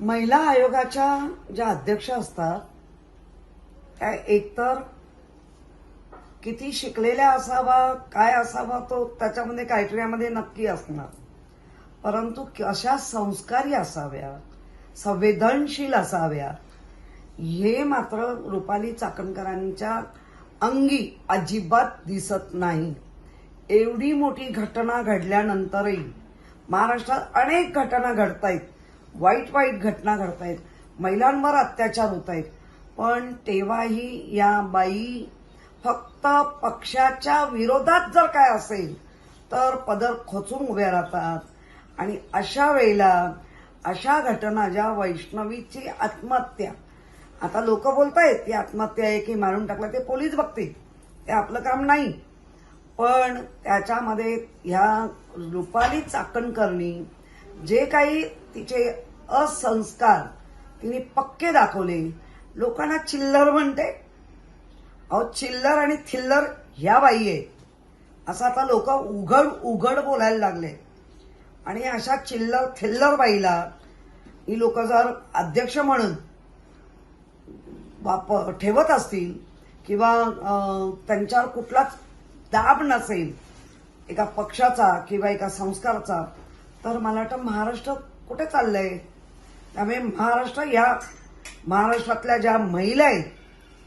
महिला आयोगाच्या ज्या अध्यक्ष असतात त्या एकतर किती शिकलेल्या असावा काय असावा तो त्याच्यामध्ये क्रायटेरियामध्ये नक्की असणार. परंतु अशा संस्कारी असाव्या संवेदनशील असाव्या हे मात्र रुपाली चाकणकरांच्या अंगी अजिबात दिसत नाही. एवढी मोठी घटना घडल्यानंतरही महाराष्ट्रात अनेक घटना घडतायत. वाईट वाईट घटना घडतायत. महिलांवर अत्याचार होत आहेत पण तेव्हाही या बाई फक्त पक्षाच्या विरोधात जर काय असेल तर पदर खोचून उभ्या राहतात. आणि अशा वेळेला अशा घटना ज्या वैष्णवीची आत्महत्या. आता लोक बोलतायत ती आत्महत्या आहे की मारून टाकलं ते पोलीस बघतील. ते आपलं काम नाही. पण त्याच्यामध्ये ह्या रुपाली चाकणकरणी जे काही तिचे असंस्कार तिने पक्के दाखवले लोकांना चिल्लर म्हणते. अहो चिल्लर आणि थिल्लर ह्या बाई आहे असं आता लोक उघड उघड बोलायला लागले. आणि अशा चिल्लर थिल्लर बाईला ही लोक जर अध्यक्ष म्हणून वाप ठेवत असतील किंवा त्यांच्यावर कुठलाच दाब नसेल एका पक्षाचा किंवा एका संस्काराचा तर मला वाटतं महाराष्ट्र कुठे चाललंय? त्यामुळे महाराष्ट्र या महाराष्ट्रातल्या ज्या महिला आहेत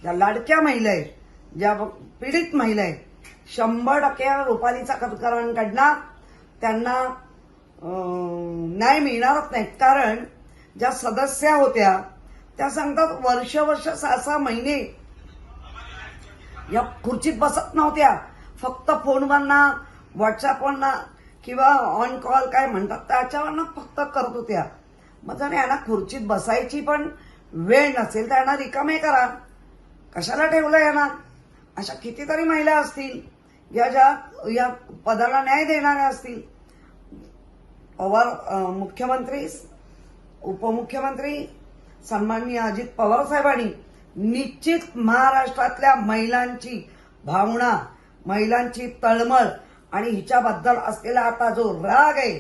ज्या लाडक्या महिला आहेत ज्या पीडित महिला आहेत शंभर टक्के रुपाली काढणार त्यांना न्याय मिळणारच नाही कारण ज्या सदस्या होत्या त्या सांगतात वर्ष वर्ष सहा सहा महिने या खुर्चीत बसत नव्हत्या. फक्त फोनवरना व्हॉट्सअपवरना किंवा ऑन कॉल काय म्हणतात त्याच्यावरनं फक्त करत होत्या मग जर यांना खुर्चीत बसायची पण वेळ नसेल तर यांना रिकामे करा. कशाला ठेवलं यांना? अशा कितीतरी महिला असतील या ज्या या पदाला न्याय देणाऱ्या असतील. पवार मुख्यमंत्री उपमुख्यमंत्री सन्माननीय अजित पवार साहेबांनी निश्चित महाराष्ट्रातल्या महिलांची भावना महिलांची तळमळ आणि हिच्याबद्दल असलेला आता जो राग आहे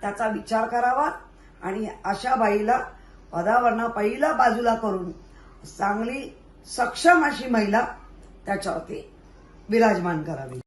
त्याचा विचार करावा. आणि अशा बाईला पदावरनं पहिला बाजूला करून चांगली सक्षम अशी महिला त्याच्यावरती विराजमान करावी.